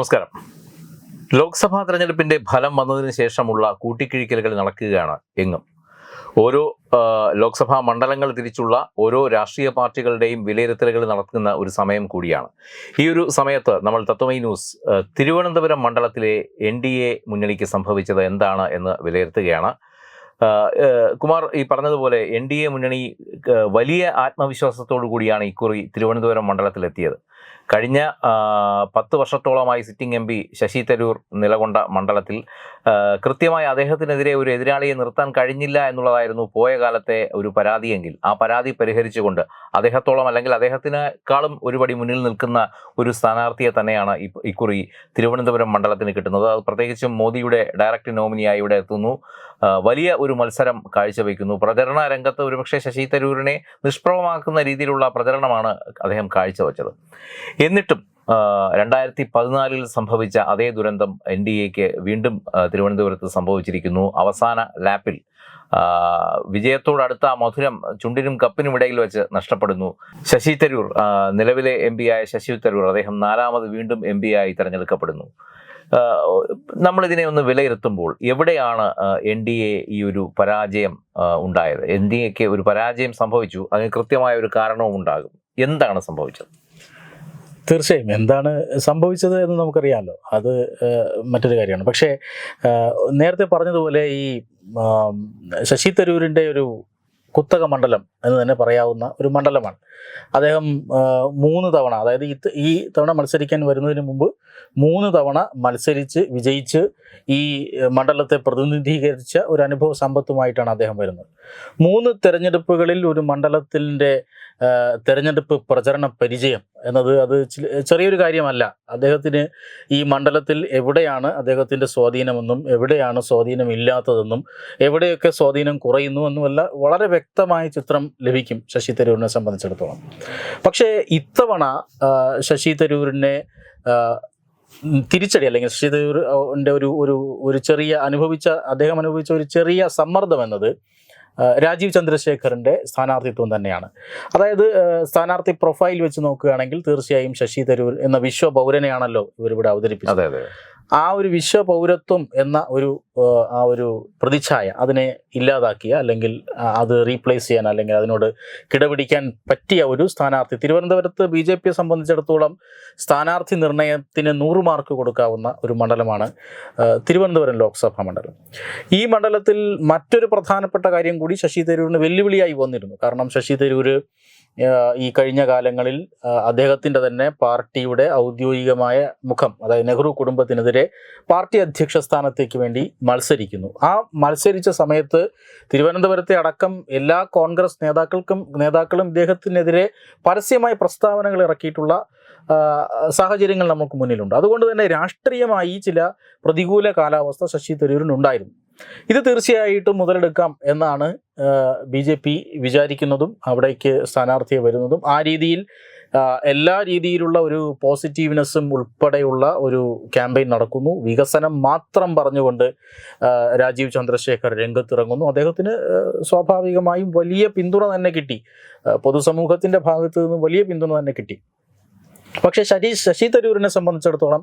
നമസ്കാരം. ലോക്സഭാ തെരഞ്ഞെടുപ്പിന്റെ ഫലം വന്നതിന് ശേഷമുള്ള കൂട്ടിക്കിഴിക്കലുകൾ നടക്കുകയാണ് എങ്ങും. ഓരോ ലോക്സഭാ മണ്ഡലങ്ങൾ തിരിച്ചുള്ള ഓരോ രാഷ്ട്രീയ പാർട്ടികളുടെയും വിലയിരുത്തലുകൾ നടക്കുന്ന ഒരു സമയം കൂടിയാണ്. ഈ ഒരു സമയത്ത് നമ്മൾ തത്വമൈ ന്യൂസ് തിരുവനന്തപുരം മണ്ഡലത്തിലെ എൻ ഡി എ മുന്നണിക്ക് സംഭവിച്ചത് എന്താണ് എന്ന് വിലയിരുത്തുകയാണ്. കുമാർ ഈ പറഞ്ഞതുപോലെ എൻ ഡി എ മുന്നണി വലിയ ആത്മവിശ്വാസത്തോടു കൂടിയാണ് ഇക്കുറി തിരുവനന്തപുരം മണ്ഡലത്തിലെത്തിയത്. കഴിഞ്ഞ പത്ത് വർഷത്തോളമായി sitting M P Shashi Tharoor നിലകൊണ്ട മണ്ഡലത്തിൽ കൃത്യമായി അദ്ദേഹത്തിനെതിരെ ഒരു എതിരാളിയെ നിർത്താൻ കഴിഞ്ഞില്ല എന്നുള്ളതായിരുന്നു പോയ കാലത്തെ ഒരു പരാതിയെങ്കിൽ. ആ പരാതി പരിഹരിച്ചുകൊണ്ട് അദ്ദേഹത്തോളം അല്ലെങ്കിൽ അദ്ദേഹത്തിനേക്കാളും ഒരുപടി മുന്നിൽ നിൽക്കുന്ന ഒരു സ്ഥാനാർത്ഥിയെ തന്നെയാണ് ഇക്കുറി തിരുവനന്തപുരം മണ്ഡലത്തിന് കിട്ടുന്നത്. അത് പ്രത്യേകിച്ചും മോദിയുടെ ഡയറക്റ്റ് നോമിനിയായി ഇവിടെ എത്തുന്നു. വലിയ ഒരു മത്സരം കാഴ്ചവെക്കുന്നു. പ്രചരണ രംഗത്ത് ഒരുപക്ഷെ ശശി തരൂരിനെ നിഷ്പ്രഭമാക്കുന്ന രീതിയിലുള്ള പ്രചരണമാണ് അദ്ദേഹം കാഴ്ചവെച്ചത്. എന്നിട്ടും രണ്ടായിരത്തി പതിനാലിൽ സംഭവിച്ച അതേ ദുരന്തം എൻ ഡി എക്ക് വീണ്ടും തിരുവനന്തപുരത്ത് സംഭവിച്ചിരിക്കുന്നു. അവസാന ലാപ്പിൽ വിജയത്തോടടുത്ത മധുരം ചുണ്ടിനും കപ്പിനും ഇടയിൽ വെച്ച് നഷ്ടപ്പെടുന്നു. ശശി തരൂർ നിലവിലെ എം പി ആയ ശശി തരൂർ അദ്ദേഹം നാലാമത് വീണ്ടും എം പി ആയി തെരഞ്ഞെടുക്കപ്പെടുന്നു. നമ്മളിതിനെ ഒന്ന് വിലയിരുത്തുമ്പോൾ എവിടെയാണ് എൻ ഡി എ ഈ ഒരു പരാജയം ഉണ്ടായത്? എൻ ഡി എക്ക് ഒരു പരാജയം സംഭവിച്ചു അതിന് കൃത്യമായ ഒരു കാരണവും ഉണ്ടാകും. എന്താണ് സംഭവിച്ചത്? തീർച്ചയായും. എന്താണ് സംഭവിച്ചത് എന്ന് നമുക്കറിയാമല്ലോ അത് മറ്റൊരു കാര്യമാണ്. പക്ഷേ നേരത്തെ പറഞ്ഞതുപോലെ ഈ ശശി തരൂരിന്റെ ഒരു കുത്തക മണ്ഡലം എന്ന് തന്നെ പറയാവുന്ന ഒരു മണ്ഡലമാണ്. അദ്ദേഹം മൂന്ന് തവണ അതായത് ഈ തവണ മത്സരിക്കാൻ വരുന്നതിന് മുമ്പ് മൂന്ന് തവണ മത്സരിച്ച് വിജയിച്ച് ഈ മണ്ഡലത്തെ പ്രതിനിധീകരിച്ച ഒരു അനുഭവ സമ്പത്തുമായിട്ടാണ് അദ്ദേഹം വരുന്നത്. മൂന്ന് തിരഞ്ഞെടുപ്പുകളിൽ ഒരു മണ്ഡലത്തിന്റെ തെരഞ്ഞെടുപ്പ് പ്രചരണ പരിചയം എന്നത് അത് ചെറിയൊരു കാര്യമല്ല. അദ്ദേഹത്തിന് ഈ മണ്ഡലത്തിൽ എവിടെയാണ് അദ്ദേഹത്തിന്റെ സ്വാധീനമെന്നും എവിടെയാണ് സ്വാധീനം ഇല്ലാത്തതെന്നും എവിടെയൊക്കെ സ്വാധീനം കുറയുന്നു എന്നുമല്ല വളരെ വ്യക്തമായ ചിത്രം ലഭിക്കും ശശി തരൂരിനെ സംബന്ധിച്ചിടത്തോളം. പക്ഷേ ഇത്തവണ ശശി തരൂരിനെ തിരിച്ചടി അല്ലെങ്കിൽ ശശി തരൂരിന്റെ ഒരു ഒരു ഒരു ചെറിയ അനുഭവിച്ച അദ്ദേഹം അനുഭവിച്ച ഒരു ചെറിയ സമ്മർദ്ദം എന്നത് രാജീവ് ചന്ദ്രശേഖറിന്റെ സ്ഥാനാർത്ഥിത്വം തന്നെയാണ്. അതായത് സ്ഥാനാർത്ഥി പ്രൊഫൈൽ വെച്ച് നോക്കുകയാണെങ്കിൽ തീർച്ചയായും ശശി തരൂർ എന്ന വിശ്വ പൗരനെയാണല്ലോ ഇവരിവിടെ അവതരിപ്പിച്ചത്. ആ ഒരു വിശ്വ പൗരത്വം എന്ന ഒരു ആ, ഒരു പ്രതിച്ഛായ അതിനെ ഇല്ലാതാക്കിയ അല്ലെങ്കിൽ അത് റീപ്ലേസ് ചെയ്യാൻ അല്ലെങ്കിൽ അതിനോട് കിടപിടിക്കാൻ പറ്റിയ ഒരു സ്ഥാനാർത്ഥി. തിരുവനന്തപുരത്ത് ബി ജെ പിയെ സംബന്ധിച്ചിടത്തോളം സ്ഥാനാർത്ഥി നിർണയത്തിന് നൂറ് മാർക്ക് കൊടുക്കാവുന്ന ഒരു മണ്ഡലമാണ് തിരുവനന്തപുരം ലോക്സഭാ മണ്ഡലം. ഈ മണ്ഡലത്തിൽ മറ്റൊരു പ്രധാനപ്പെട്ട കാര്യം കൂടി ശശി തരൂരിന് വെല്ലുവിളിയായി വന്നിരുന്നു. കാരണം ശശി തരൂര് ആ, ഈ കഴിഞ്ഞ കാലങ്ങളിൽ അദ്ദേഹത്തിന്റെ തന്നെ പാർട്ടിയുടെ ഔദ്യോഗികമായ മുഖം അതായത് നെഹ്റു കുടുംബത്തിനെതിരെ പാർട്ടി അധ്യക്ഷ സ്ഥാനത്തേക്ക് വേണ്ടി മത്സരിക്കുന്നു. ആ മത്സരിച്ച സമയത്ത് തിരുവനന്തപുരത്തെ അടക്കം എല്ലാ കോൺഗ്രസ് നേതാക്കൾക്കും നേതാക്കളും ഇദ്ദേഹത്തിനെതിരെ പരസ്യമായ പ്രസ്താവനകൾ ഇറക്കിയിട്ടുള്ള സാഹചര്യങ്ങൾ നമുക്ക് മുന്നിലുണ്ട്. അതുകൊണ്ട് തന്നെ രാഷ്ട്രീയമായി ചില പ്രതികൂല കാലാവസ്ഥ ശശി തരൂരിനുണ്ടായിരുന്നു. ഇത് തീർച്ചയായിട്ടും മുതലെടുക്കാം എന്നാണ് ബി ജെ പി വിചാരിക്കുന്നതും അവിടേക്ക് സ്ഥാനാർത്ഥിയെ വരുന്നതും. ആ രീതിയിൽ എല്ലാ രീതിയിലുള്ള ഒരു പോസിറ്റീവ്നെസ്സും ഉൾപ്പെടെയുള്ള ഒരു ക്യാമ്പയിൻ നടക്കുന്നു. വികസനം മാത്രം പറഞ്ഞുകൊണ്ട് രാജീവ് ചന്ദ്രശേഖർ രംഗത്തിറങ്ങുന്നു. അദ്ദേഹത്തിന് സ്വാഭാവികമായും വലിയ പിന്തുണ തന്നെ കിട്ടി. പൊതുസമൂഹത്തിന്റെ ഭാഗത്ത് നിന്ന് വലിയ പിന്തുണ തന്നെ കിട്ടി. പക്ഷേ ശശി ശശി തരൂരിനെ സംബന്ധിച്ചിടത്തോളം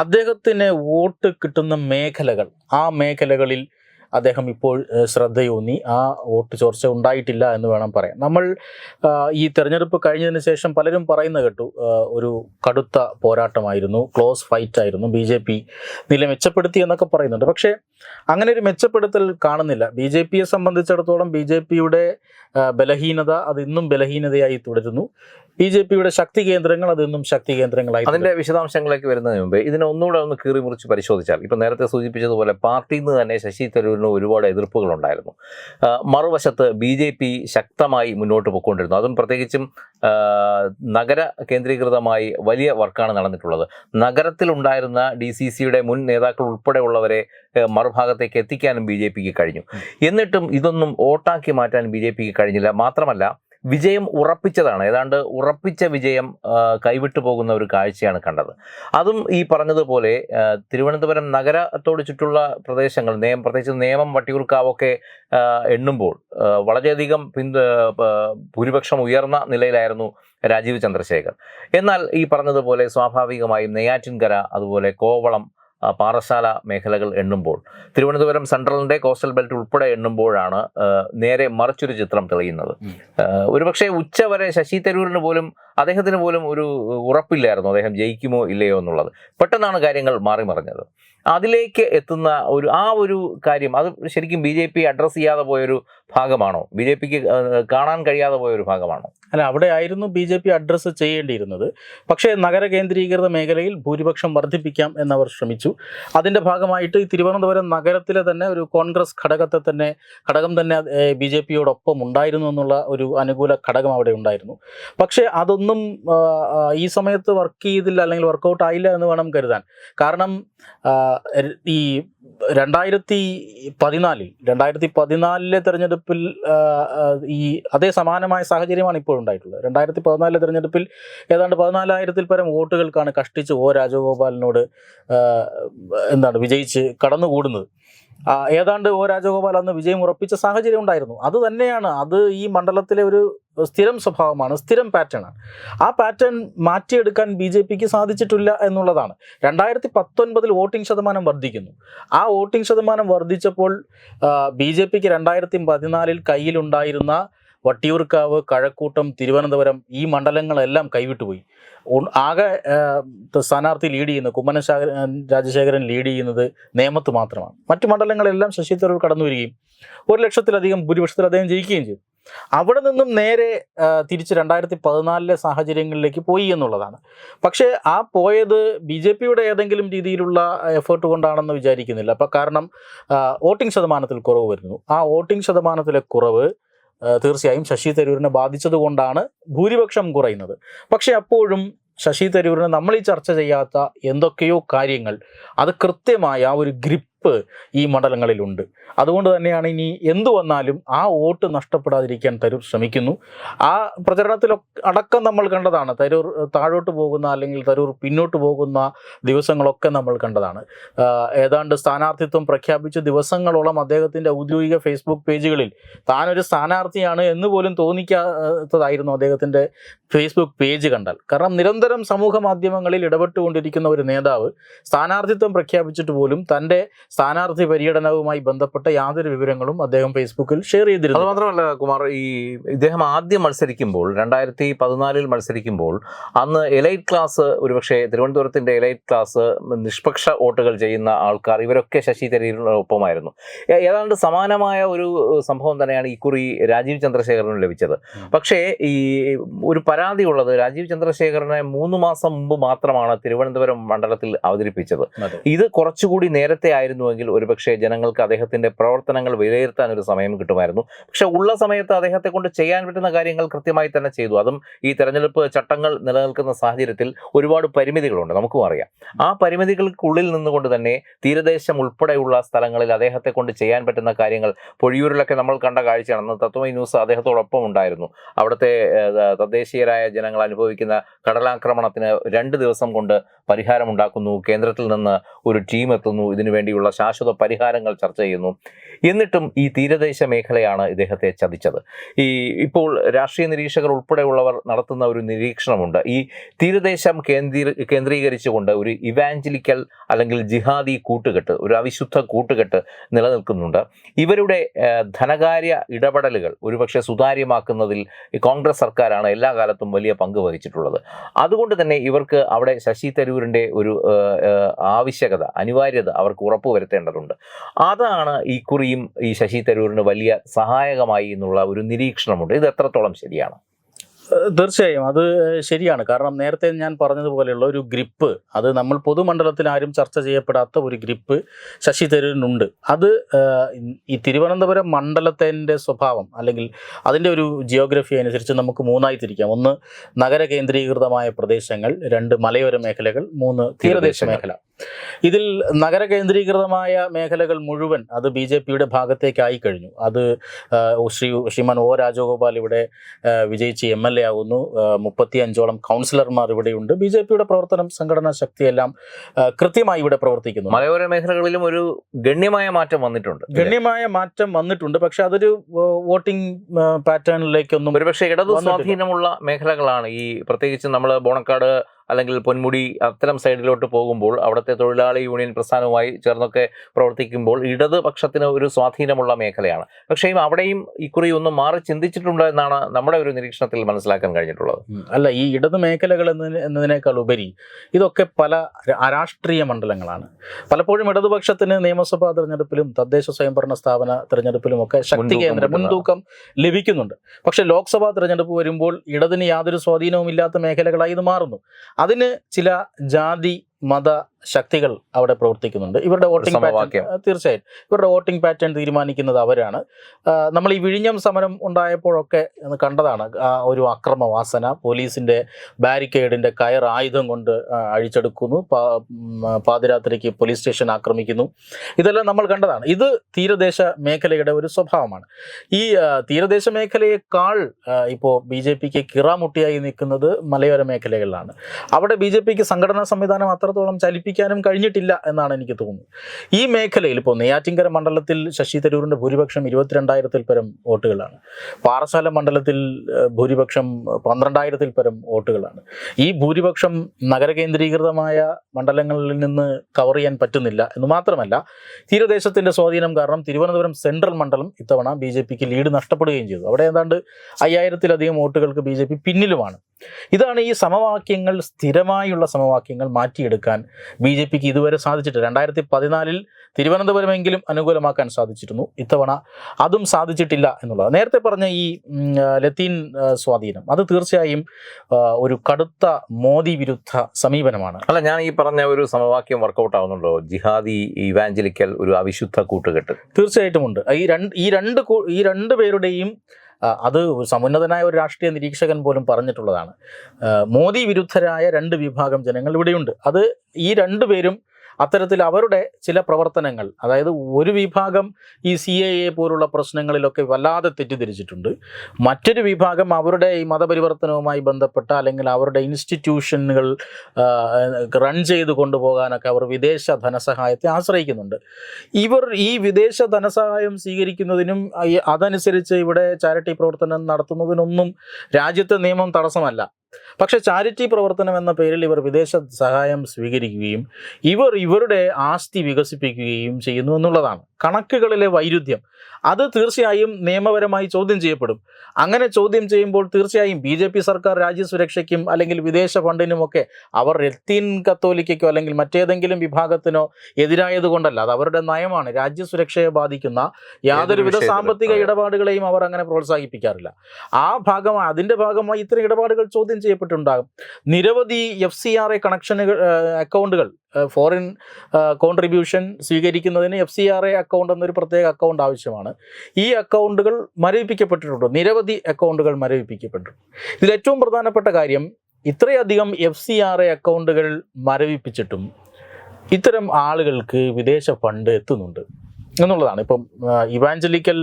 അദ്ദേഹത്തിന് വോട്ട് കിട്ടുന്ന മേഖലകൾ ആ മേഖലകളിൽ അദ്ദേഹം ഇപ്പോൾ ശ്രദ്ധയൂന്നി. ആ വോട്ട് ചോർച്ച ഉണ്ടായിട്ടില്ല എന്ന് വേണം പറയാം നമ്മൾ ഈ തെരഞ്ഞെടുപ്പ് കഴിഞ്ഞതിന് ശേഷം പലരും പറയുന്ന കേട്ടു ഒരു കടുത്ത പോരാട്ടമായിരുന്നു ക്ലോസ് ഫൈറ്റ് ആയിരുന്നു ബി ജെ പി നില മെച്ചപ്പെടുത്തി എന്നൊക്കെ പറയുന്നുണ്ട്. പക്ഷേ അങ്ങനെ ഒരു മെച്ചപ്പെടുത്തൽ കാണുന്നില്ല. ബി ജെ പിയെ സംബന്ധിച്ചിടത്തോളം ബി ജെ പിയുടെ ബലഹീനത അത് ഇന്നും ബലഹീനതയായി തുടരുന്നു. ബി ജെ പിയുടെ ശക്തി കേന്ദ്രങ്ങൾ അത് ഇന്നും ശക്തി കേന്ദ്രങ്ങളായി അതിന്റെ വിശദാംശങ്ങളിലേക്ക് വരുന്നതിന് മുമ്പ് ഇതിനെ ഒന്നുകൂടെ ഒന്ന് കീറി മുറിച്ച് പരിശോധിച്ചാൽ ഇപ്പൊ നേരത്തെ സൂചിപ്പിച്ചതുപോലെ പാർട്ടിയിൽ നിന്ന് തന്നെ ശശി തരൂരിന് ഒരുപാട് എതിർപ്പുകൾ ഉണ്ടായിരുന്നു ആ, മറുവശത്ത് ബി ജെ പി ശക്തമായി മുന്നോട്ട് പോയിക്കൊണ്ടിരുന്നു. അതും പ്രത്യേകിച്ചും നഗര കേന്ദ്രീകൃതമായി വലിയ വർക്കാണ് നടന്നിട്ടുള്ളത്. നഗരത്തിലുണ്ടായിരുന്ന ഡി സി സിയുടെ മുൻ നേതാക്കൾ ഉൾപ്പെടെയുള്ളവരെ മറുഭാഗത്തേക്ക് എത്തിക്കാനും ബി ജെ പിക്ക് കഴിഞ്ഞു. എന്നിട്ടും ഇതൊന്നും വോട്ടാക്കി മാറ്റാൻ ബി ജെ പിക്ക് കഴിഞ്ഞില്ല. മാത്രമല്ല വിജയം ഉറപ്പിച്ചതാണ്. ഏതാണ്ട് ഉറപ്പിച്ച വിജയം കൈവിട്ടു പോകുന്ന ഒരു കാഴ്ചയാണ് കണ്ടത്. അതും ഈ പറഞ്ഞതുപോലെ തിരുവനന്തപുരം നഗരത്തോട് ചുറ്റുള്ള പ്രദേശങ്ങൾ നിയമം പ്രത്യേകിച്ച് നേമം വട്ടിയൂർക്കാവൊക്കെ എണ്ണുമ്പോൾ വളരെയധികം പിന്തു ഭൂരിപക്ഷം ഉയർന്ന നിലയിലായിരുന്നു രാജീവ് ചന്ദ്രശേഖർ. എന്നാൽ ഈ പറഞ്ഞതുപോലെ സ്വാഭാവികമായും നെയ്യാറ്റിൻകര അതുപോലെ കോവളം പാറശാല മേഖലകൾ എണ്ണുമ്പോൾ തിരുവനന്തപുരം സെൻട്രലിന്റെ കോസ്റ്റൽ ബെൽറ്റ് ഉൾപ്പെടെ എണ്ണുമ്പോഴാണ് നേരെ മറിച്ചൊരു ചിത്രം തെളിയുന്നത്. ഒരുപക്ഷെ ഉച്ചവരെ ശശി തരൂരിന് പോലും അദ്ദേഹത്തിന് പോലും ഒരു ഉറപ്പില്ലായിരുന്നു അദ്ദേഹം ജയിക്കുമോ ഇല്ലയോ എന്നുള്ളത്. പെട്ടെന്നാണ് കാര്യങ്ങൾ മാറി മറിഞ്ഞത്. അതിലേക്ക് എത്തുന്ന ഒരു ആ ഒരു കാര്യം അത് ശരിക്കും ബി ജെ പി അഡ്രസ്സ് ചെയ്യാതെ പോയൊരു ഭാഗമാണോ? ബി ജെ പിക്ക് കാണാൻ കഴിയാതെ പോയൊരു ഭാഗമാണോ? അല്ല അവിടെ ആയിരുന്നു ബി ജെ പി അഡ്രസ്സ് ചെയ്യേണ്ടിയിരുന്നത്. പക്ഷേ നഗര കേന്ദ്രീകൃത മേഖലയിൽ ഭൂരിപക്ഷം വർദ്ധിപ്പിക്കാം എന്നവർ ശ്രമിച്ചു. അതിന്റെ ഭാഗമായിട്ട് ഈ തിരുവനന്തപുരം നഗരത്തിലെ തന്നെ ഒരു കോൺഗ്രസ് ഘടകത്തെ തന്നെ ഘടകം തന്നെ ബി ജെ പിയോടൊപ്പം ഉണ്ടായിരുന്നു എന്നുള്ള ഒരു അനുകൂല ഘടകം അവിടെ ഉണ്ടായിരുന്നു. പക്ഷേ അതൊന്നും ആ, ഈ സമയത്ത് വർക്ക് ചെയ്തില്ല അല്ലെങ്കിൽ വർക്കൗട്ട് ആയില്ല എന്ന് വേണം കരുതാൻ. കാരണം ഈ രണ്ടായിരത്തി പതിനാലിൽ രണ്ടായിരത്തി പതിനാലിലെ തെരഞ്ഞെടുപ്പിൽ ഈ അതേ സമാനമായ സാഹചര്യമാണ് ഇപ്പോൾ ഉണ്ടായിട്ടുള്ളത്. രണ്ടായിരത്തി പതിനാലിലെ തെരഞ്ഞെടുപ്പിൽ ഏതാണ്ട് പതിനാലായിരത്തിൽ പരം വോട്ടുകൾക്കാണ് കഷ്ടിച്ച് ഓ രാജഗോപാലിനോട് എന്താണ് വിജയിച്ച് കടന്നുകൂടുന്നത്. ഏതാണ്ട് ഒ രാജഗോപാൽ അന്ന് വിജയം ഉറപ്പിച്ച സാഹചര്യം ഉണ്ടായിരുന്നു. അത് തന്നെയാണ് അത് ഈ മണ്ഡലത്തിലെ ഒരു സ്ഥിരം സ്വഭാവമാണ് സ്ഥിരം പാറ്റേണാണ് ആ പാറ്റേൺ മാറ്റിയെടുക്കാൻ ബി ജെ പിക്ക് സാധിച്ചിട്ടില്ല എന്നുള്ളതാണ്. രണ്ടായിരത്തി പത്തൊൻപതിൽ വോട്ടിംഗ് ശതമാനം വർദ്ധിക്കുന്നു. ആ വോട്ടിംഗ് ശതമാനം വർദ്ധിച്ചപ്പോൾ ബി ജെ പിക്ക് രണ്ടായിരത്തി പതിനാലിൽ കയ്യിലുണ്ടായിരുന്ന വട്ടിയൂർക്കാവ് കഴക്കൂട്ടം തിരുവനന്തപുരം ഈ മണ്ഡലങ്ങളെല്ലാം കൈവിട്ടുപോയി. ആകെ സ്ഥാനാർത്ഥി ലീഡ് ചെയ്യുന്നത് കുമ്മനം ശാഖ രാജശേഖരൻ ലീഡ് ചെയ്യുന്നത് നേമത്ത് മാത്രമാണ്. മറ്റു മണ്ഡലങ്ങളെല്ലാം ശശി തരൂർ കടന്നു വരികയും ഒരു ലക്ഷത്തിലധികം ഭൂരിപക്ഷത്തിൽ അദ്ദേഹം ജയിക്കുകയും ചെയ്തു. അവിടെ നിന്നും നേരെ തിരിച്ച് രണ്ടായിരത്തി പതിനാലിലെ സാഹചര്യങ്ങളിലേക്ക് പോയി എന്നുള്ളതാണ്. പക്ഷേ ആ പോയത് ബി ജെ പിയുടെ ഏതെങ്കിലും രീതിയിലുള്ള എഫേർട്ട് കൊണ്ടാണെന്ന് വിചാരിക്കുന്നില്ല. അപ്പം കാരണം വോട്ടിംഗ് ശതമാനത്തിൽ കുറവ് വരുന്നു. ആ വോട്ടിംഗ് ശതമാനത്തിലെ കുറവ് തീർച്ചയായും ശശി തരൂരിനെ ബാധിച്ചത് കൊണ്ടാണ് ഭൂരിപക്ഷം കുറയുന്നത്. പക്ഷേ അപ്പോഴും ശശി തരൂരിന് നമ്മൾ ഈ ചർച്ച ചെയ്യാത്ത എന്തൊക്കെയോ കാര്യങ്ങൾ അത് കൃത്യമായ ആ ഒരു ഗ്രിപ്പ് ഈ മണ്ഡലങ്ങളിലുണ്ട്. അതുകൊണ്ട് തന്നെയാണ് ഇനി എന്തു വന്നാലും ആ വോട്ട് നഷ്ടപ്പെടാതിരിക്കാൻ തരൂർ ശ്രമിക്കുന്നു. ആ പ്രചരണത്തിൽ അടക്കം നമ്മൾ കണ്ടതാണ്. തരൂർ താഴോട്ട് പോകുന്ന അല്ലെങ്കിൽ തരൂർ പിന്നോട്ട് പോകുന്ന ദിവസങ്ങളൊക്കെ നമ്മൾ കണ്ടതാണ്. ഏതാണ്ട് സ്ഥാനാർത്ഥിത്വം പ്രഖ്യാപിച്ച ദിവസങ്ങളോളം അദ്ദേഹത്തിന്റെ ഔദ്യോഗിക ഫേസ്ബുക്ക് പേജുകളിൽ താനൊരു സ്ഥാനാർത്ഥിയാണ് എന്ന് പോലും തോന്നിക്കാത്തതായിരുന്നു അദ്ദേഹത്തിന്റെ ഫേസ്ബുക്ക് പേജ് കണ്ടാൽ. കാരണം നിരന്തരം സമൂഹ മാധ്യമങ്ങളിൽ ഇടപെട്ടുകൊണ്ടിരിക്കുന്ന ഒരു നേതാവ് സ്ഥാനാർത്ഥിത്വം പ്രഖ്യാപിച്ചിട്ട് പോലും തന്റെ സ്ഥാനാർത്ഥി പര്യടനവുമായി ബന്ധപ്പെട്ട യാതൊരു വിവരങ്ങളും അദ്ദേഹം ഫേസ്ബുക്കിൽ ഷെയർ ചെയ്തിരുന്നു അത് മാത്രമല്ല കുമാർ ഈ ഇദ്ദേഹം ആദ്യം മത്സരിക്കുമ്പോൾ രണ്ടായിരത്തി പതിനാലിൽ മത്സരിക്കുമ്പോൾ അന്ന് എലൈറ്റ് ക്ലാസ് ഒരുപക്ഷെ തിരുവനന്തപുരത്തിന്റെ എലൈറ്റ് ക്ലാസ് നിഷ്പക്ഷ വോട്ടുകൾ ചെയ്യുന്ന ആൾക്കാർ ഇവരൊക്കെ ശശി തരൂരിനൊപ്പമായിരുന്നു ഒപ്പമായിരുന്നു. ഏതാണ്ട് സമാനമായ ഒരു സംഭവം തന്നെയാണ് ഇക്കുറി രാജീവ് ചന്ദ്രശേഖരനും ലഭിച്ചത്. പക്ഷേ ഈ ഒരു പരാതി ഉള്ളത് രാജീവ് ചന്ദ്രശേഖരനെ മൂന്ന് മാസം മുമ്പ് മാത്രമാണ് തിരുവനന്തപുരം മണ്ഡലത്തിൽ അവതരിപ്പിച്ചത്. ഇത് കുറച്ചുകൂടി നേരത്തെ ആയിരുന്നുവെങ്കിൽ ഒരുപക്ഷെ ജനങ്ങൾക്ക് അദ്ദേഹത്തിന്റെ പ്രവർത്തനങ്ങൾ വിലയിരുത്താൻ ഒരു സമയം കിട്ടുമായിരുന്നു. പക്ഷെ ഉള്ള സമയത്ത് അദ്ദേഹത്തെ കൊണ്ട് ചെയ്യാൻ പറ്റുന്ന കാര്യങ്ങൾ കൃത്യമായി തന്നെ ചെയ്തു. അതും ഈ തെരഞ്ഞെടുപ്പ് ചട്ടങ്ങൾ നിലനിൽക്കുന്ന സാഹചര്യത്തിൽ ഒരുപാട് പരിമിതികളുണ്ട്. നമുക്കും അറിയാം. ആ പരിമിതികൾക്കുള്ളിൽ നിന്നുകൊണ്ട് തന്നെ തീരദേശം ഉൾപ്പെടെയുള്ള സ്ഥലങ്ങളിൽ അദ്ദേഹത്തെ കൊണ്ട് ചെയ്യാൻ പറ്റുന്ന കാര്യങ്ങൾ പൊഴിയൂരിലൊക്കെ നമ്മൾ കണ്ട കാഴ്ചയാണ്. അന്ന് തത്വമൈ ന്യൂസ് അദ്ദേഹത്തോടൊപ്പം ഉണ്ടായിരുന്നു. അവിടുത്തെ തദ്ദേശീയരായ ജനങ്ങൾ അനുഭവിക്കുന്ന കടലാക്രമണത്തിന് രണ്ട് ദിവസം കൊണ്ട് പരിഹാരമുണ്ടാക്കുന്നു. കേന്ദ്രത്തിൽ നിന്ന് ഒരു ടീം എത്തുന്നു. ഇതിനു വേണ്ടിയുള്ള ശാശ്വത പരിഹാരങ്ങൾ ചർച്ച ചെയ്യുന്നു. എന്നിട്ടും ഈ തീരദേശ മേഖലയാണ് ഇദ്ദേഹത്തെ ചതിച്ചത്. ഈ ഇപ്പോൾ രാഷ്ട്രീയ നിരീക്ഷകർ ഉൾപ്പെടെയുള്ളവർ നടത്തുന്ന ഒരു നിരീക്ഷണമുണ്ട്. ഈ തീരദേശം കേന്ദ്രീ കേന്ദ്രീകരിച്ചുകൊണ്ട് ഒരു ഇവാഞ്ചലിക്കൽ അല്ലെങ്കിൽ ജിഹാദി കൂട്ടുകെട്ട് ഒരു അവിശുദ്ധ കൂട്ടുകെട്ട് നിലനിൽക്കുന്നുണ്ട്. ഇവരുടെ ധനകാര്യ ഇടപെടലുകൾ ഒരുപക്ഷെ സുതാര്യമാക്കുന്നതിൽ കോൺഗ്രസ് സർക്കാരാണ് എല്ലാ കാലത്തും വലിയ പങ്ക് വഹിച്ചിട്ടുള്ളത്. അതുകൊണ്ട് തന്നെ ഇവർക്ക് അവിടെ ശശി തരൂരിന്റെ ഒരു ആവശ്യകത അനിവാര്യത അവർക്ക് ഉറപ്പുവരുത്തേണ്ടതുണ്ട് അതാണ് ഈ കുറിയും ഈ ശശി തരൂരിന് വലിയ സഹായകമായി എന്നുള്ള ഒരു നിരീക്ഷണമുണ്ട്. ഇത് എത്രത്തോളം ശരിയാണ്? തീർച്ചയായും അത് ശരിയാണ്. കാരണം നേരത്തെ ഞാൻ പറഞ്ഞതുപോലെയുള്ള ഒരു ഗ്രിപ്പ് അത് നമ്മൾ പൊതുമണ്ഡലത്തിൽ ആരും ചർച്ച ചെയ്യപ്പെടാത്ത ഒരു ഗ്രിപ്പ് ശശി തരൂരിനുണ്ട്. അത് ഈ തിരുവനന്തപുരം മണ്ഡലത്തിന്റെ സ്വഭാവം അല്ലെങ്കിൽ അതിന്റെ ഒരു ജിയോഗ്രഫി അനുസരിച്ച് നമുക്ക് മൂന്നായി തിരിക്കാം. ഒന്ന് നഗര കേന്ദ്രീകൃതമായ പ്രദേശങ്ങൾ രണ്ട് മലയോര മേഖലകൾ മൂന്ന് തീരദേശ മേഖല. ഇതിൽ നഗര കേന്ദ്രീകൃതമായ മേഖലകൾ മുഴുവൻ അത് ബി ജെ പിയുടെ ഭാഗത്തേക്കായി കഴിഞ്ഞു. അത് ശ്രീ ശ്രീമാൻ ഒ രാജഗോപാൽ ഇവിടെ വിജയിച്ച് എം എൽ എ ആകുന്നു മുപ്പത്തി അഞ്ചോളം കൗൺസിലർമാർ ഇവിടെയുണ്ട്. ബി ജെ പിയുടെ പ്രവർത്തനം സംഘടനാ ശക്തിയെല്ലാം കൃത്യമായി ഇവിടെ പ്രവർത്തിക്കുന്നു. മലയോര മേഖലകളിലും ഒരു ഗണ്യമായ മാറ്റം വന്നിട്ടുണ്ട്. ഗണ്യമായ മാറ്റം വന്നിട്ടുണ്ട്. പക്ഷെ അതൊരു വോട്ടിംഗ് പാറ്റേണിലേക്കൊന്നും ഒരുപക്ഷെ ഇടതു. സ്വാധീനമുള്ള മേഖലകളാണ് ഈ പ്രത്യേകിച്ച് നമ്മൾ ബോണക്കാട് അല്ലെങ്കിൽ പൊന്മുടി അത്തരം സൈഡിലോട്ട് പോകുമ്പോൾ അവിടുത്തെ തൊഴിലാളി യൂണിയൻ പ്രസ്ഥാനവുമായി ചേർന്നൊക്കെ പ്രവർത്തിക്കുമ്പോൾ ഇടതുപക്ഷത്തിന് ഒരു സ്വാധീനമുള്ള മേഖലയാണ്. പക്ഷേ അവിടെയും ഇക്കുറി ഒന്നും മാറി ചിന്തിച്ചിട്ടുണ്ട് എന്നാണ് നമ്മുടെ ഒരു നിരീക്ഷണത്തിൽ മനസ്സിലാക്കാൻ കഴിഞ്ഞിട്ടുള്ളത്. അല്ല ഈ ഇടതു മേഖലകൾ എന്നതിനേക്കാൾ ഉപരി ഇതൊക്കെ പല രാഷ്ട്രീയ അരാഷ്ട്രീയ മണ്ഡലങ്ങളാണ്. പലപ്പോഴും ഇടതുപക്ഷത്തിന് നിയമസഭാ തെരഞ്ഞെടുപ്പിലും തദ്ദേശ സ്വയംഭരണ സ്ഥാപന തെരഞ്ഞെടുപ്പിലും ഒക്കെ ശക്തി കേന്ദ്രം മുൻതൂക്കം ലഭിക്കുന്നുണ്ട്. പക്ഷേ ലോക്സഭാ തെരഞ്ഞെടുപ്പ് വരുമ്പോൾ ഇടതിന് യാതൊരു സ്വാധീനവും ഇല്ലാത്ത മേഖലകളായി ഇത് മാറുന്നു. അതിന് ചില ജാതി മത ശക്തികൾ അവിടെ പ്രവർത്തിക്കുന്നുണ്ട്. ഇവരുടെ വോട്ടിംഗ് പാറ്റേൺ തീർച്ചയായും. ഇവരുടെ വോട്ടിംഗ് പാറ്റേൺ തീരുമാനിക്കുന്നത് അവരാണ്. നമ്മൾ ഈ വിഴിഞ്ഞം സമരം ഉണ്ടായപ്പോഴൊക്കെ എന്ന് കണ്ടതാണ്. ആ ഒരു അക്രമവാസന പോലീസിന്റെ ബാരിക്കേഡിന്റെ കയർ ആയുധം കൊണ്ട് അഴിച്ചെടുക്കുന്നു. പാതിരാത്രിക്ക് പോലീസ് സ്റ്റേഷൻ ആക്രമിക്കുന്നു. ഇതെല്ലാം നമ്മൾ കണ്ടതാണ്. ഇത് തീരദേശ മേഖലയുടെ ഒരു സ്വഭാവമാണ്. ഈ തീരദേശ മേഖലയേക്കാൾ ഇപ്പോൾ ബി ജെ പിക്ക് കിറാമുട്ടിയായി നിൽക്കുന്നത് മലയോര മേഖലകളിലാണ്. അവിടെ ബി ജെ പിക്ക് സംഘടനാ സംവിധാനം അത്രത്തോളം ചലിപ്പിക്കാനും കഴിഞ്ഞിട്ടില്ല എന്നാണ് എനിക്ക് തോന്നുന്നത്. ഈ മേഖലയിൽ ഇപ്പോൾ നെയ്യാറ്റിങ്കര മണ്ഡലത്തിൽ ശശി തരൂരിന്റെ ഭൂരിപക്ഷം ഇരുപത്തിരണ്ടായിരത്തിൽ പരം വോട്ടുകളാണ്. പാറശാല മണ്ഡലത്തിൽ ഭൂരിപക്ഷം പന്ത്രണ്ടായിരത്തിൽ പരം വോട്ടുകളാണ്. ഈ ഭൂരിപക്ഷം നഗരകേന്ദ്രീകൃതമായ മണ്ഡലങ്ങളിൽ നിന്ന് കവർ ചെയ്യാൻ പറ്റുന്നില്ല എന്ന് മാത്രമല്ല തീരദേശത്തിന്റെ സ്വാധീനം കാരണം തിരുവനന്തപുരം സെൻട്രൽ മണ്ഡലം ഇത്തവണ ബി ജെ പിക്ക് ലീഡ് നഷ്ടപ്പെടുകയും ചെയ്തു. അവിടെ ഏതാണ്ട് അയ്യായിരത്തിലധികം വോട്ടുകൾക്ക് ബി ജെ പി പിന്നിലുമാണ്. ഇതാണ് ഈ സമവാക്യങ്ങൾ സ്ഥിരമായുള്ള സമവാക്യങ്ങൾ മാറ്റിയെടുക്കാൻ ബി ജെ പിക്ക് ഇതുവരെ സാധിച്ചിട്ടില്ല. രണ്ടായിരത്തി പതിനാലിൽ തിരുവനന്തപുരമെങ്കിലും അനുകൂലമാക്കാൻ സാധിച്ചിരുന്നു. ഇത്തവണ അതും സാധിച്ചിട്ടില്ല എന്നുള്ളത്. നേരത്തെ പറഞ്ഞ ഈ ലത്തീൻ സ്വാധീനം അത് തീർച്ചയായും ഒരു കടുത്ത മോദി വിരുദ്ധ സമീപനമാണ്. അല്ല ഞാൻ ഈ പറഞ്ഞ ഒരു സമവാക്യം വർക്കൗട്ട് ആവുന്നുണ്ടോ? ജിഹാദി ഇവാഞ്ചലിക്കൽ ഒരു അവിശുദ്ധ കൂട്ടുകെട്ട്. തീർച്ചയായിട്ടും ഉണ്ട് ഈ രണ്ട് ഈ രണ്ട് ഈ രണ്ട് പേരുടെയും അത് സമുന്നതനായ ഒരു രാഷ്ട്രീയ നിരീക്ഷകൻ പോലും പറഞ്ഞിട്ടുള്ളതാണ്. മോദി വിരുദ്ധരായ രണ്ട് വിഭാഗം ജനങ്ങൾ ഇവിടെയുണ്ട്. അത് ഈ രണ്ടു പേരും അത്തരത്തിൽ അവരുടെ ചില പ്രവർത്തനങ്ങൾ അതായത് ഒരു വിഭാഗം ഈ സി എ എ പോലുള്ള പ്രശ്നങ്ങളിലൊക്കെ വല്ലാതെ തെറ്റിദ്ധരിച്ചിട്ടുണ്ട്. മറ്റൊരു വിഭാഗം അവരുടെ ഈ മതപരിവർത്തനവുമായി ബന്ധപ്പെട്ട അല്ലെങ്കിൽ അവരുടെ ഇൻസ്റ്റിറ്റ്യൂഷനുകൾ റൺ ചെയ്ത് കൊണ്ടുപോകാനൊക്കെ അവർ വിദേശ ധനസഹായത്തെ ആശ്രയിക്കുന്നുണ്ട്. ഇവർ ഈ വിദേശ ധനസഹായം സ്വീകരിക്കുന്നതിനും അതനുസരിച്ച് ഇവിടെ ചാരിറ്റി പ്രവർത്തനം നടത്തുന്നതിനൊന്നും രാജ്യത്തെ നിയമം തടസ്സമല്ല. പക്ഷെ ചാരിറ്റി പ്രവർത്തനം എന്ന പേരിൽ ഇവർ വിദേശ സഹായം സ്വീകരിക്കുകയും ഇവർ ഇവരുടെ ആസ്തി വികസിപ്പിക്കുകയും ചെയ്യുന്നു എന്നുള്ളതാണ്. കണക്കുകളിലെ വൈരുദ്ധ്യം. അത് തീർച്ചയായും നിയമപരമായി ചോദ്യം ചെയ്യപ്പെടും. അങ്ങനെ ചോദ്യം ചെയ്യുമ്പോൾ തീർച്ചയായും ബി ജെ പി സർക്കാർ രാജ്യസുരക്ഷയ്ക്കും അല്ലെങ്കിൽ വിദേശ ഫണ്ടിനുമൊക്കെ അവർ ലത്തീൻ കത്തോലിക്കോ അല്ലെങ്കിൽ മറ്റേതെങ്കിലും വിഭാഗത്തിനോ എതിരായതുകൊണ്ടല്ല അത് അവരുടെ നയമാണ്. രാജ്യസുരക്ഷയെ ബാധിക്കുന്ന യാതൊരുവിധ സാമ്പത്തിക. ഇടപാടുകളെയും അവർ അങ്ങനെ പ്രോത്സാഹിപ്പിക്കാറില്ല. ആ ഭാഗമായി അതിന്റെ ഭാഗമായി ഇത്തരം ഇടപാടുകൾ ചോദ്യം ചെയ്യപ്പെട്ടുണ്ടാകും നിരവധി എഫ് സി ആർ എ കണക്ഷനുകൾ അക്കൗണ്ടുകൾ ഫോറിൻ കോൺട്രിബ്യൂഷൻ സ്വീകരിക്കുന്നതിന് F C R A account എന്നൊരു പ്രത്യേക അക്കൗണ്ട് ആവശ്യമാണ്. ഈ അക്കൗണ്ടുകൾ മരവിപ്പിക്കപ്പെട്ടിട്ടുണ്ട്. നിരവധി അക്കൗണ്ടുകൾ മരവിപ്പിക്കപ്പെട്ടിട്ടുണ്ട് ഇതിൽ ഏറ്റവും പ്രധാനപ്പെട്ട കാര്യം ഇത്രയധികം എഫ് സി ആർ എ അക്കൗണ്ടുകൾ മരവിപ്പിച്ചിട്ടും ഇത്തരം ആളുകൾക്ക് വിദേശ ഫണ്ട് എത്തുന്നുണ്ട് എന്നുള്ളതാണ്. ഇപ്പം ഇവാഞ്ചലിക്കൽ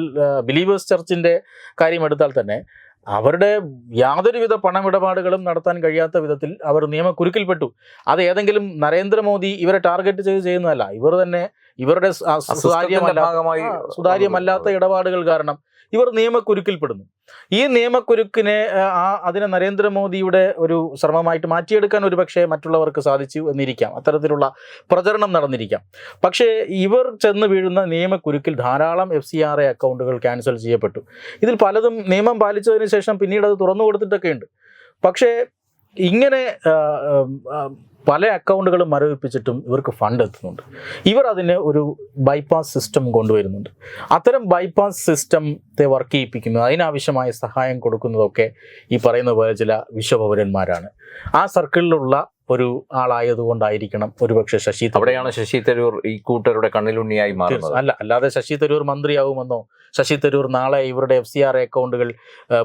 ബിലീവേഴ്സ് ചർച്ചിന്റെ കാര്യം എടുത്താൽ തന്നെ അവരുടെ യാതൊരുവിധ പണമിടപാടുകളും നടത്താൻ കഴിയാത്ത വിധത്തിൽ അവർ നിയമക്കുരുക്കിൽപ്പെട്ടു. അത് ഏതെങ്കിലും നരേന്ദ്രമോദി ഇവരെ ടാർഗറ്റ് ചെയ്ത് ചെയ്യുന്നതല്ല. ഇവർ തന്നെ ഇവരുടെ സുതാര്യമല്ല സുതാര്യമല്ലാത്ത ഇടപാടുകൾ കാരണം ഇവർ നിയമക്കുരുക്കിൽപ്പെടുന്നു. ഈ നിയമക്കുരുക്കിനെ ആ, അതിനെ നരേന്ദ്രമോദിയുടെ ഒരു ശ്രമമായിട്ട് മാറ്റിയെടുക്കാൻ ഒരു പക്ഷേ മറ്റുള്ളവർക്ക് സാധിച്ചു എന്നിരിക്കാം. അത്തരത്തിലുള്ള പ്രചരണം നടന്നിരിക്കാം. പക്ഷേ ഇവർ ചെന്ന് വീഴുന്ന നിയമക്കുരുക്കിൽ ധാരാളം എഫ് സി ആർ എ അക്കൗണ്ടുകൾ ക്യാൻസൽ ചെയ്യപ്പെട്ടു. ഇതിൽ പലതും നിയമം പാലിച്ചതിന് ശേഷം പിന്നീട് അത് തുറന്നു കൊടുത്തിട്ടൊക്കെ ഉണ്ട് പക്ഷേ ഇങ്ങനെ പല അക്കൗണ്ടുകളും മരവിപ്പിച്ചിട്ടും ഇവർക്ക് ഫണ്ട് എത്തുന്നുണ്ട്. ഇവർ അതിന് ഒരു ബൈപ്പാസ് സിസ്റ്റം കൊണ്ടുവരുന്നുണ്ട്. അത്തരം ബൈപ്പാസ് സിസ്റ്റത്തെ വർക്ക് ചെയ്യിപ്പിക്കുന്നത് അതിനാവശ്യമായ സഹായം കൊടുക്കുന്നതൊക്കെ ഈ പറയുന്ന പോലെ ചില വിശ്വപൗരന്മാരാണ് ആ സർക്കിളിലുള്ള ഒരു ആളായതുകൊണ്ടായിരിക്കണം ഒരുപക്ഷെ ശശി അവിടെയാണ് ശശി തരൂർ ഈ കൂട്ടരുടെ കണ്ണിലുണ്ണിയായി മാറുന്നത്. അല്ല അല്ലാതെ ശശി തരൂർ മന്ത്രിയാവുമെന്നോ ശശി തരൂർ നാളെ ഇവരുടെ എഫ് സി ആർ അക്കൗണ്ടുകൾ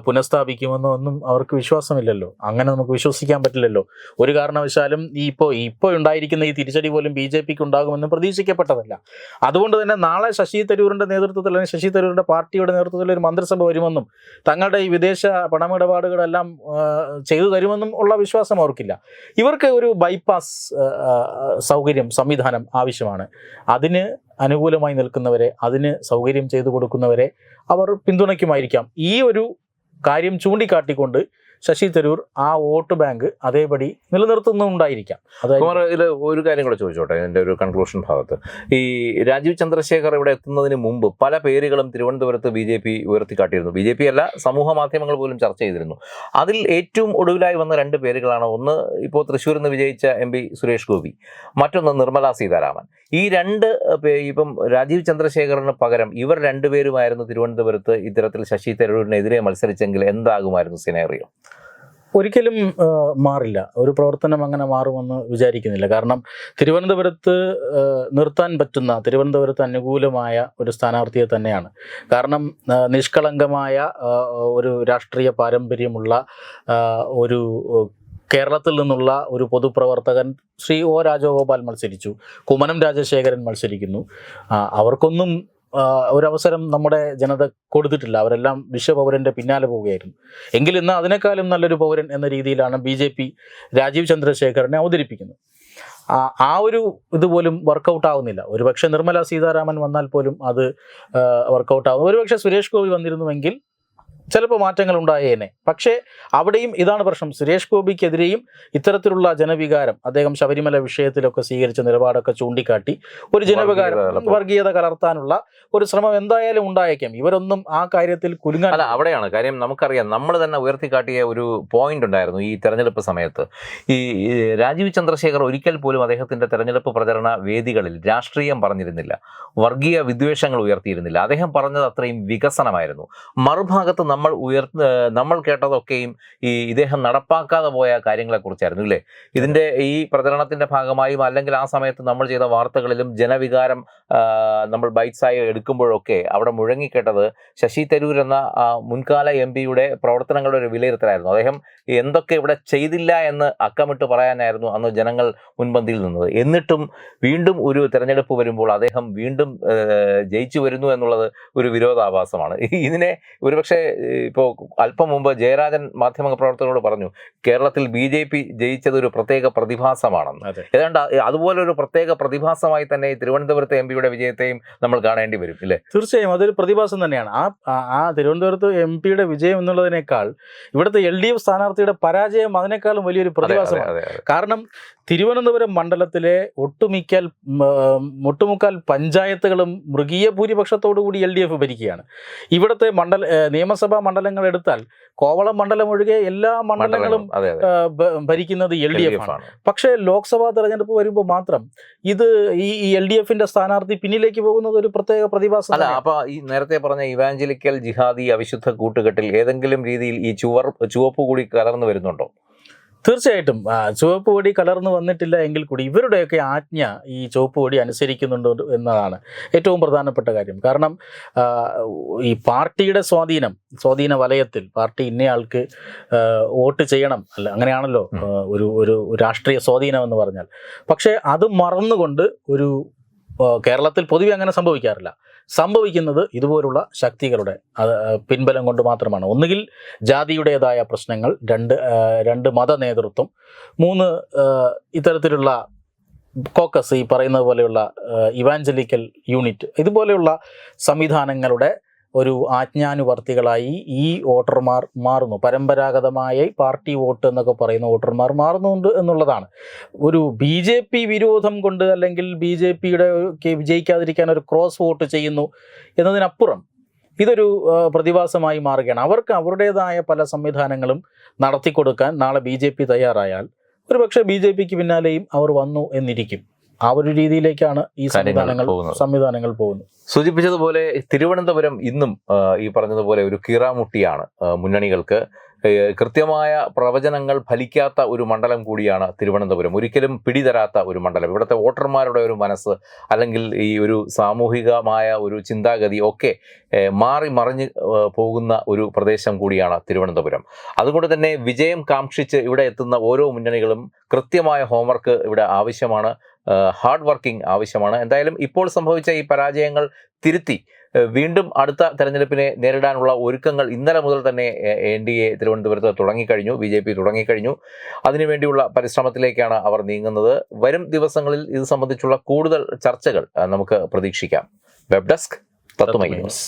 പുനഃസ്ഥാപിക്കുമെന്നോ ഒന്നും അവർക്ക് വിശ്വാസമില്ലല്ലോ. അങ്ങനെ നമുക്ക് വിശ്വസിക്കാൻ പറ്റില്ലല്ലോ. ഒരു കാരണവശാലും ഈ ഇപ്പോൾ ഇപ്പോൾ ഉണ്ടായിരിക്കുന്ന ഈ തിരിച്ചടി പോലും ബി ജെ പിക്ക് ഉണ്ടാകുമെന്ന് പ്രതീക്ഷിക്കപ്പെട്ടതല്ല. അതുകൊണ്ട് തന്നെ നാളെ ശശി തരൂരിന്റെ നേതൃത്വത്തിൽ അല്ലെങ്കിൽ ശശി തരൂരിന്റെ പാർട്ടിയുടെ നേതൃത്വത്തിൽ ഒരു മന്ത്രിസഭ വരുമെന്നും തങ്ങളുടെ ഈ വിദേശ പണമിടപാടുകളെല്ലാം ചെയ്തു തരുമെന്നും ഉള്ള വിശ്വാസം അവർക്കില്ല. ഇവർക്ക് ഒരു ബൈപ്പാസ് സൗകര്യം സംവിധാനം ആവശ്യമാണ്. അതിന് അനുകൂലമായി നിൽക്കുന്നവരെ അതിന് സൗകര്യം ചെയ്തു കൊടുക്കുന്നവരെ അവർ പിന്തുണയ്ക്കുമായിരിക്കാം. ഈ ഒരു കാര്യം ചൂണ്ടിക്കാട്ടിക്കൊണ്ട് ശശി തരൂർ ആ വോട്ട് ബാങ്ക് അതേപടി നിലനിർത്തുന്നുണ്ടായിരിക്കാം. അതായത് ഒരു കാര്യം കൂടെ ചോദിച്ചോട്ടെ എന്റെ ഒരു കൺക്ലൂഷൻ ഭാഗത്ത്. ഈ രാജീവ് ചന്ദ്രശേഖർ ഇവിടെ എത്തുന്നതിന് മുമ്പ് പല പേരുകളും തിരുവനന്തപുരത്ത് ബി ജെ പി ഉയർത്തിക്കാട്ടിയിരുന്നു. ബി ജെ പി അല്ല സമൂഹ മാധ്യമങ്ങൾ പോലും ചർച്ച ചെയ്തിരുന്നു. അതിൽ ഏറ്റവും ഒടുവിലായി വന്ന രണ്ട് പേരുകളാണ് ഒന്ന് ഇപ്പോൾ തൃശ്ശൂരിൽ നിന്ന് വിജയിച്ച എം പി സുരേഷ് ഗോപി മറ്റൊന്ന് നിർമ്മല സീതാരാമൻ. ഈ രണ്ട് ഇപ്പം രാജീവ് ചന്ദ്രശേഖറിന് പകരം ഇവർ രണ്ടുപേരുമായിരുന്നു തിരുവനന്തപുരത്ത് ഇത്തരത്തിൽ ശശി തരൂരിനെതിരെ മത്സരിച്ചെങ്കിൽ എന്താകുമായിരുന്നു സിനേറിയോ ഒരിക്കലും മാറില്ല. ഒരു പ്രവർത്തനം അങ്ങനെ മാറുമെന്ന് വിചാരിക്കുന്നില്ല. കാരണം തിരുവനന്തപുരത്ത് നിർത്താൻ പറ്റുന്ന തിരുവനന്തപുരത്ത് അനുകൂലമായ ഒരു സ്ഥാനാർത്ഥിയെ തന്നെയാണ്. കാരണം നിഷ്കളങ്കമായ ഒരു രാഷ്ട്രീയ പാരമ്പര്യമുള്ള ഒരു കേരളത്തിൽ നിന്നുള്ള ഒരു പൊതുപ്രവർത്തകൻ ശ്രീ ഒ രാജഗോപാൽ മത്സരിച്ചു. കുമ്മനം രാജശേഖരൻ മത്സരിക്കുന്നു. അവർക്കൊന്നും ഒരവസരം നമ്മുടെ ജനത കൊടുത്തിട്ടില്ല. അവരെല്ലാം വിശ്വപൗരന്റെ പിന്നാലെ പോവുകയായിരുന്നു. എങ്കിൽ ഇന്ന് അതിനേക്കാളും നല്ലൊരു പൗരൻ എന്ന രീതിയിലാണ് ബി ജെ പി രാജീവ് ചന്ദ്രശേഖരനെ അവതരിപ്പിക്കുന്നത്. ആ ഒരു ഇതുപോലും വർക്കൗട്ട് ആവുന്നില്ല. ഒരുപക്ഷെ നിർമ്മല സീതാരാമൻ വന്നാൽ പോലും അത് വർക്കൗട്ട് ആവും. ഒരുപക്ഷെ സുരേഷ് ഗോപി വന്നിരുന്നുവെങ്കിൽ ചിലപ്പോൾ മാറ്റങ്ങൾ ഉണ്ടായേനെ. പക്ഷേ അവിടെയും ഇതാണ് പ്രശ്നം. സുരേഷ് ഗോപിക്കെതിരെയും ഇത്തരത്തിലുള്ള ജനവികാരം അദ്ദേഹം ശബരിമല വിഷയത്തിലൊക്കെ സ്വീകരിച്ച നിലപാടൊക്കെ ചൂണ്ടിക്കാട്ടി ഒരു ജനവികാരം വർഗീയത കലർത്താനുള്ള ഒരു ശ്രമം എന്തായാലും ഉണ്ടായേക്കാം. ഇവരൊന്നും ആ കാര്യത്തിൽ കുലുങ്ങാൻ അല്ല അവിടെയാണ്. കാര്യം നമുക്കറിയാം നമ്മൾ തന്നെ ഉയർത്തിക്കാട്ടിയ ഒരു പോയിന്റ് ഉണ്ടായിരുന്നു ഈ തെരഞ്ഞെടുപ്പ് സമയത്ത്. ഈ രാജീവ് ചന്ദ്രശേഖർ ഒരിക്കൽ പോലും അദ്ദേഹത്തിന്റെ തെരഞ്ഞെടുപ്പ് പ്രചരണ വേദികളിൽ രാഷ്ട്രീയം പറഞ്ഞിരുന്നില്ല. വർഗീയ വിദ്വേഷങ്ങൾ ഉയർത്തിയിരുന്നില്ല. അദ്ദേഹം പറഞ്ഞത് അത്രയും വികസനമായിരുന്നു. മറുഭാഗത്ത് നമ്മൾ ഉയർ നമ്മൾ കേട്ടതൊക്കെയും ഈ ഇദ്ദേഹം നടപ്പാക്കാതെ പോയ കാര്യങ്ങളെക്കുറിച്ചായിരുന്നു ഇല്ലേ? ഇതിന്റെ ഈ പ്രചരണത്തിന്റെ ഭാഗമായും അല്ലെങ്കിൽ ആ സമയത്ത് നമ്മൾ ചെയ്ത വാർത്തകളിലും ജനവികാരം നമ്മൾ ബൈറ്റ്സായി എടുക്കുമ്പോഴൊക്കെ അവിടെ മുഴങ്ങിക്കേട്ടത് ശശി തരൂർ എന്ന മുൻകാല എം പിയുടെ പ്രവർത്തനങ്ങളുടെ ഒരു വിലയിരുത്തലായിരുന്നു. അദ്ദേഹം എന്തൊക്കെ ഇവിടെ ചെയ്തില്ല എന്ന് അക്കമിട്ട് പറയാനായിരുന്നു അന്ന് ജനങ്ങൾ മുൻപന്തിയിൽ നിന്നത്. എന്നിട്ടും വീണ്ടും ഒരു തെരഞ്ഞെടുപ്പ് വരുമ്പോൾ അദ്ദേഹം വീണ്ടും ജയിച്ചു വരുന്നു എന്നുള്ളത് ഒരു വിരോധാഭാസമാണ്. ഇതിനെ ഒരുപക്ഷെ ഇപ്പോൾ അല്പം മുമ്പ് ജയരാജൻ മാധ്യമ പ്രവർത്തകരോട് പറഞ്ഞു കേരളത്തിൽ ബി ജെ പി ജയിച്ചത് ഒരു പ്രത്യേക പ്രതിഭാസമാണെന്ന്. ഏതാണ്ട് അതുപോലെ ഒരു പ്രത്യേക പ്രതിഭാസമായി തന്നെ ഈ തിരുവനന്തപുരത്തെ എം പിയുടെ വിജയത്തെയും നമ്മൾ കാണേണ്ടി വരും ഇല്ലേ? തീർച്ചയായും അതൊരു പ്രതിഭാസം തന്നെയാണ്. ആ ആ- തിരുവനന്തപുരത്ത് എം പിയുടെ വിജയം എന്നുള്ളതിനേക്കാൾ ഇവിടുത്തെ എൽ ഡി എഫ് സ്ഥാനാർത്ഥിയുടെ പരാജയം അതിനേക്കാളും വലിയൊരു പ്രതിഭാസമാണ്. കാരണം തിരുവനന്തപുരം മണ്ഡലത്തിലെ ഒട്ടുമിക്കൽ ഒട്ടുമുക്കാൽ പഞ്ചായത്തുകളും മൃഗീയ ഭൂരിപക്ഷത്തോടുകൂടി എൽ ഡി എഫ് ഭരിക്കുകയാണ്. ഇവിടുത്തെ മണ്ഡല നിയമസഭാ മണ്ഡലങ്ങൾ എടുത്താൽ കോവളം മണ്ഡലം ഒഴികെ എല്ലാ മണ്ഡലങ്ങളും ഭരിക്കുന്നത് എൽ ഡി എഫ് ആണ്. പക്ഷേ ലോക്സഭാ തെരഞ്ഞെടുപ്പ് വരുമ്പോൾ മാത്രം ഇത് ഈ എൽ ഡി എഫിന്റെ സ്ഥാനാർത്ഥി പിന്നിലേക്ക് പോകുന്നത് ഒരു പ്രത്യേക പ്രതിഭാസം അല്ല അപ്പൊ ഈ നേരത്തെ പറഞ്ഞ ഇവാഞ്ചലിക്കൽ ജിഹാദി അവിശുദ്ധ കൂട്ടുകെട്ടിൽ ഏതെങ്കിലും രീതിയിൽ ഈ ചുവർ ചുവപ്പ് കൂടി കലർന്നു വരുന്നുണ്ടോ? തീർച്ചയായിട്ടും ചുവപ്പ് പൊടി കലർന്നു വന്നിട്ടില്ല എങ്കിൽ കൂടി ഇവരുടെയൊക്കെ ആജ്ഞ ഈ ചുവപ്പ് പൊടി അനുസരിക്കുന്നുണ്ട് എന്നതാണ് ഏറ്റവും പ്രധാനപ്പെട്ട കാര്യം. കാരണം ഈ പാർട്ടിയുടെ സ്വാധീനം സ്വാധീന വലയത്തിൽ പാർട്ടി ഇന്നയാൾക്ക് വോട്ട് ചെയ്യണം. അല്ല അങ്ങനെയാണല്ലോ ഒരു ഒരു രാഷ്ട്രീയ സ്വാധീനം എന്ന് പറഞ്ഞാൽ. പക്ഷേ അത് മറന്നുകൊണ്ട് ഒരു കേരളത്തിൽ പൊതുവെ അങ്ങനെ സംഭവിക്കാറില്ല. സംഭവിക്കുന്നത് ഇതുപോലുള്ള ശക്തികളുടെ പിൻബലം കൊണ്ട് മാത്രമാണ്. ഒന്നുകിൽ ജാതിയുടേതായ പ്രശ്നങ്ങൾ രണ്ട് രണ്ട് മത നേതൃത്വം മൂന്ന് ഇത്തരത്തിലുള്ള കോക്കസ് ഈ പറയുന്നത് പോലെയുള്ള ഇവാഞ്ചലിക്കൽ യൂണിറ്റ് ഇതുപോലെയുള്ള സംവിധാനങ്ങളുടെ ഒരു ആജ്ഞാനുവർത്തികളായി ഈ വോട്ടർമാർ മാറുന്നു. പരമ്പരാഗതമായി പാർട്ടി വോട്ട് എന്നൊക്കെ പറയുന്ന വോട്ടർമാർ മാറുന്നുണ്ട് എന്നുള്ളതാണ്. ഒരു ബി ജെ പി വിരോധം കൊണ്ട് അല്ലെങ്കിൽ ബി ജെ പിയുടെ വിജയിക്കാതിരിക്കാൻ ഒരു ക്രോസ് വോട്ട് ചെയ്യുന്നു എന്നതിനപ്പുറം ഇതൊരു പ്രതിഭാസമായി മാറുകയാണ്. അവർക്ക് അവരുടേതായ പല സംവിധാനങ്ങളും നടത്തിക്കൊടുക്കാൻ നാളെ ബി ജെ പി തയ്യാറായാൽ ഒരുപക്ഷെ ബി ജെ പിക്ക് പിന്നാലെയും അവർ വന്നു എന്നിരിക്കും. ആ ഒരു രീതിയിലേക്കാണ് ഈ സംവിധാനങ്ങൾ. സംവിധാനങ്ങൾ പോകുന്നത്. സൂചിപ്പിച്ചതുപോലെ തിരുവനന്തപുരം ഇന്നും ഈ പറഞ്ഞതുപോലെ ഒരു കീറാമുട്ടിയാണ് മുന്നണികൾക്ക്. കൃത്യമായ പ്രവചനങ്ങൾ ഫലിക്കാത്ത ഒരു മണ്ഡലം കൂടിയാണ് തിരുവനന്തപുരം. ഒരിക്കലും പിടിതരാത്ത ഒരു മണ്ഡലം. ഇവിടുത്തെ വോട്ടർമാരുടെ ഒരു മനസ്സ് അല്ലെങ്കിൽ ഈ ഒരു സാമൂഹികമായ ഒരു ചിന്താഗതി ഒക്കെ മാറി മറിഞ്ഞ് പോകുന്ന ഒരു പ്രദേശം കൂടിയാണ് തിരുവനന്തപുരം. അതുകൊണ്ട് തന്നെ വിജയം കാക്ഷിച്ച് ഇവിടെ എത്തുന്ന ഓരോ മുന്നണികളും കൃത്യമായ ഹോംവർക്ക് ഇവിടെ ആവശ്യമാണ്. ഹാർഡ് വർക്കിംഗ് ആവശ്യമാണ്. എന്തായാലും ഇപ്പോൾ സംഭവിച്ച ഈ പരാജയങ്ങൾ തിരുത്തി വീണ്ടും അടുത്ത തെരഞ്ഞെടുപ്പിനെ നേരിടാനുള്ള ഒരുക്കങ്ങൾ ഇന്നലെ മുതൽ തന്നെ എൻ ഡി എ തിരുവനന്തപുരത്ത് തുടങ്ങിക്കഴിഞ്ഞു ബി ജെ പി തുടങ്ങിക്കഴിഞ്ഞു. അതിനുവേണ്ടിയുള്ള പരിശ്രമത്തിലേക്കാണ് അവർ നീങ്ങുന്നത്. വരും ദിവസങ്ങളിൽ ഇത് സംബന്ധിച്ചുള്ള കൂടുതൽ ചർച്ചകൾ നമുക്ക് പ്രതീക്ഷിക്കാം. വെബ് ഡെസ്ക് തത്വമൈ ന്യൂസ്